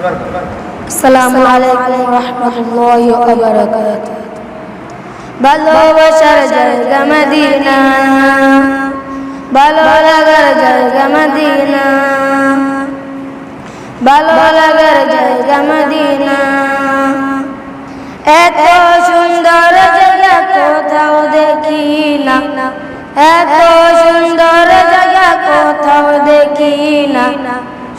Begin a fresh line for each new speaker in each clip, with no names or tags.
আসসালামু আলাইকুম রহমতুল্লাহি ওয়া বারাকাতুহু। ভালোবাসার জায়গা মদিনা। ভালো লাগার জায়গা মদিনা। ভালো লাগার জায়গা মদিনা। এত সুন্দর জায়গা কোথাও দেখি না এত সুন্দর জায়গা কোথাও দেখি না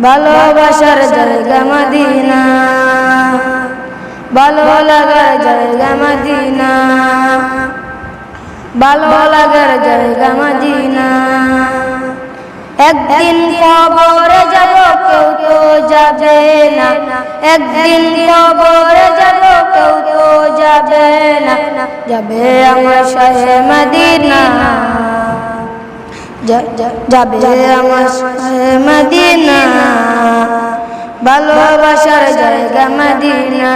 ভালোবাসার জায়গা মদিনা। ভালো লাগার জায়গা মদিনা। ভালো লাগার জায়গা মদিনা। একদিন কবরে যাব, কেউ তো যাবে না। একদিন কবরে যাব, কেউ তো যাবে না। যাবে আমার শাহে মদিনা। যাবে। মদিনা। ভালোবাসার জায়গা মদিনা।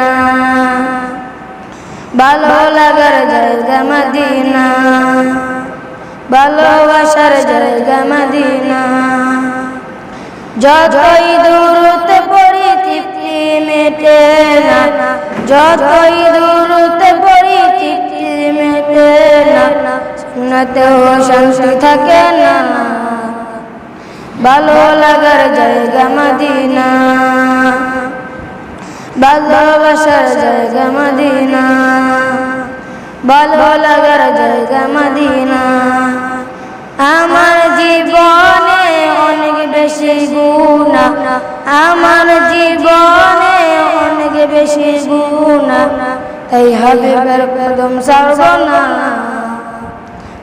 ভালো লাগার জায়গা মদিনা। ভালোবাসার জায়গা মদিনা। যতই দূরতে পড়ি মেটে না। যতই দূরতে সুন্নতেও শান্তি থাকে না। ভালো লাগার জায়গা মদিনা। ভালোবাসার জায়গা মদিনা। ভালো লাগার জায়গা মদিনা। আমার জীবনে অনেক বেশি গুণা আমার জীবনে অনেক বেশি গুণা তাই হাবিবের কদম সর্বনা